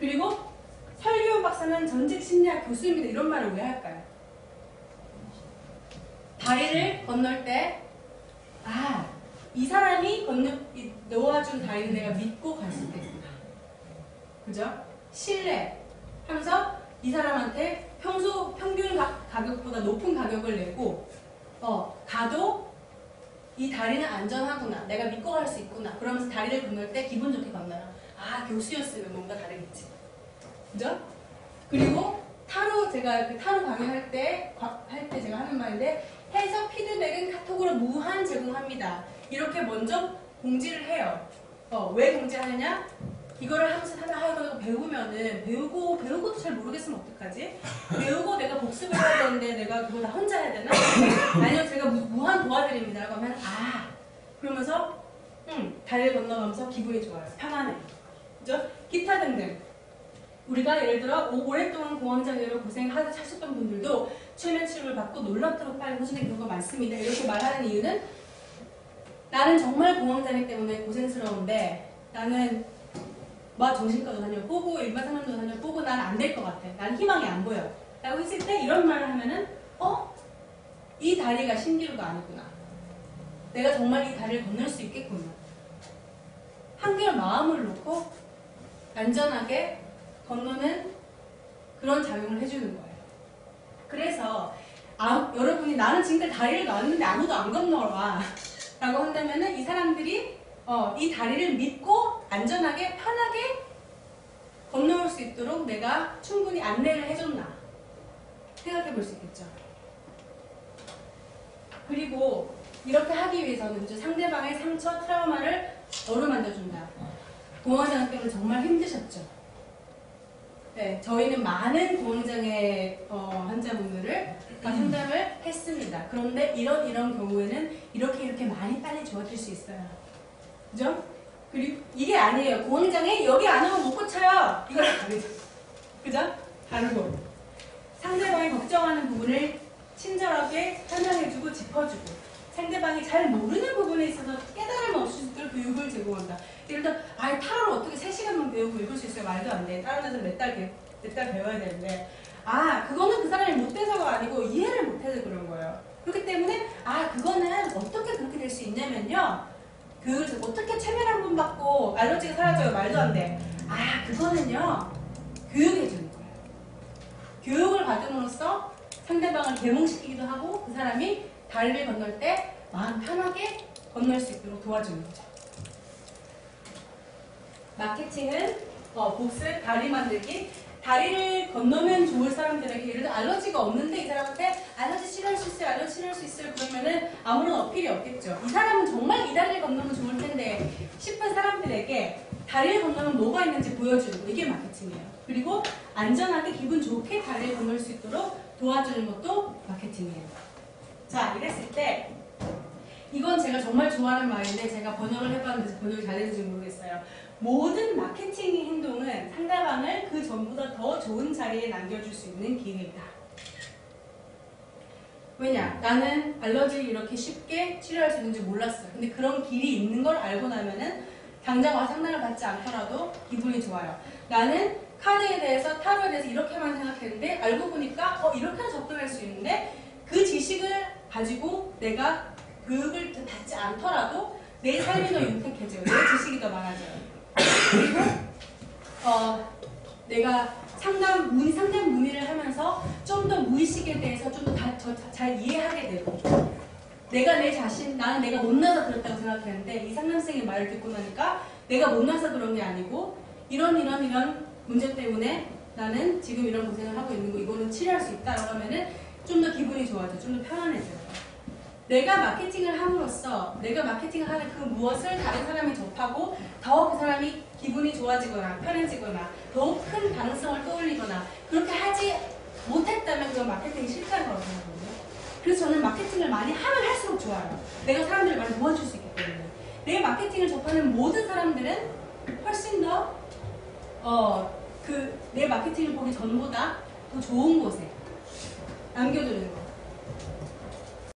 그리고 설기훈 박사는 전직 심리학 교수입니다. 이런 말을 왜 할까요? 다리를 건널 때, 아, 이 사람이 건너, 이- 놓아준 다리는 내가 믿고 갈 수 있겠구나. 그죠? 신뢰 하면서 이 사람한테 평소 평균 가, 가격보다 높은 가격을 내고, 어, 가도 이 다리는 안전하구나. 내가 믿고 갈 수 있구나. 그러면서 다리를 건널 때 기분 좋게 건너요. 아, 교수였으면 뭔가 다르겠지. 그죠? 그리고 타로 제가 그 타로 강의할 때, 할 때 제가 하는 말인데, 해석 피드백은 카톡으로 무한 제공합니다. 이렇게 먼저 공지를 해요. 어, 왜 공지하느냐? 이거를 하면서 하나 하고 배우면은 배우고 배우고도 잘 모르겠으면 어떡하지? 배우고 내가 복습을 해야 되는데 내가 그거 다 혼자 해야 되나? 아니요 제가 무, 무한 도와드립니다. 그러면 아 그러면서 음 다리를 건너가면서 기분이 좋아요. 편안해. 그죠? 기타 등등. 우리가 예를 들어 오- 오랫동안 공황장애로 고생하셨던 분들도 최면 치료를 받고 놀랍도록 빨리 호전된 경우가 많습니다. 이렇게 말하는 이유는 나는 정말 공황장애 때문에 고생스러운데 나는 뭐 정신과도 다녀보고 일반 상담도 다녀보고 난 안 될 것 같아. 난 희망이 안 보여. 라고 했을 때 이런 말을 하면은 어? 이 다리가 신기루가 아니구나. 내가 정말 이 다리를 건널 수 있겠구나. 한결 마음을 놓고 안전하게 건너는 그런 작용을 해주는 거예요. 그래서 아, 여러분이 나는 지금까지 다리를 놨는데 아무도 안 건너와 라고 한다면은 이 사람들이 어, 이 다리를 믿고 안전하게 편하게 건너올 수 있도록 내가 충분히 안내를 해줬나 생각해 볼 수 있겠죠. 그리고 이렇게 하기 위해서는 상대방의 상처, 트라우마를 어루만져준다. 때문에 정말 힘드셨죠. 네, 저희는 많은 공황장애 어, 환자분들을 상담을 했습니다. 그런데 이런 이런 경우에는 이렇게 이렇게 많이 빨리 좋아질 수 있어요. 그죠? 그리고 이게 아니에요. 공황장애 여기 안 오면 못 고쳐요. 이걸 다르죠. 그죠? 다르고 상대방이 걱정하는 부분을 친절하게 설명해주고 짚어주고 상대방이 잘 모르는 부분에 있어서 깨달음 수 있도록 교육을 제공한다. 예를 들어, 아, 타로를 어떻게 3시간만 배우고 읽을 수 있어요? 말도 안 돼. 다른 데서 몇달 몇달 배워야 되는데. 아, 그거는 그 사람이 못돼서가 아니고 이해를 못해서 그런 거예요. 그렇기 때문에, 아, 그거는 어떻게 그렇게 될 수 있냐면요. 그, 어떻게 체면 한 번 받고 알러지가 사라져요? 말도 안 돼. 아, 그거는요. 교육해 주는 거예요. 교육을 받음으로써 상대방을 계몽시키기도 하고 그 사람이 다리를 건널 때 마음 편하게 건널 수 있도록 도와주는 거죠. 마케팅은 어, 복습, 다리 만들기. 다리를 건너면 좋을 사람들에게 예를 들어 알러지가 없는데 이 사람한테 알러지 치료할 수 있어요, 알러지 치료할 수 있어요 그러면은 아무런 어필이 없겠죠. 이 사람은 정말 이 다리를 건너면 좋을 텐데 싶은 사람들에게 다리를 건너면 뭐가 있는지 보여주는 거 이게 마케팅이에요. 그리고 안전하게 기분 좋게 다리를 건널 수 있도록 도와주는 것도 마케팅이에요. 자, 이랬을 때 이건 제가 정말 좋아하는 말인데 제가 번역을 해봤는데 번역이 잘 되는지 모르겠어요. 모든 마케팅 행동은 상대방을 그 전보다 더 좋은 자리에 남겨줄 수 있는 기회이다. 왜냐? 나는 알러지를 이렇게 쉽게 치료할 수 있는지 몰랐어요. 근데 그런 길이 있는 걸 알고 나면은 당장 와 상담을 받지 않더라도 기분이 좋아요. 나는 카드에 대해서 타로에 대해서 이렇게만 생각했는데 알고 보니까 어 이렇게 접근할 수 있는데 그 지식을 가지고 내가 교육을 받지 않더라도 내 삶이 더 윤택해져요. 내 지식이 더 많아져요. 그리고 어, 내가 상담 문의 상담 문의를 하면서 좀 더 무의식에 대해서 좀 더잘 이해하게 되고 내가 내 자신 나는 내가 못나서 그렇다고 생각했는데 이 상담생의 말을 듣고 나니까 내가 못나서 그런 게 아니고 이런 이런 이런 문제 때문에 나는 지금 이런 고생을 하고 있는 거 이거는 치료할 수 있다라고 하면은 좀 더 기분이 좋아져 좀 더 편안해져요. 내가 마케팅을 함으로써 내가 마케팅을 하는 그 무엇을 다른 사람이 접하고 더 그 사람이 기분이 좋아지거나 편해지거나 더욱 큰 가능성을 떠올리거나 그렇게 하지 못했다면 그건 마케팅이 실패한 거라고 생각하거든요. 그래서 저는 마케팅을 많이 하면 할수록 좋아요. 내가 사람들을 많이 도와줄 수 있기 때문에. 내 마케팅을 접하는 모든 사람들은 훨씬 더, 어, 그, 내 마케팅을 보기 전보다 더 좋은 곳에 남겨두는 거.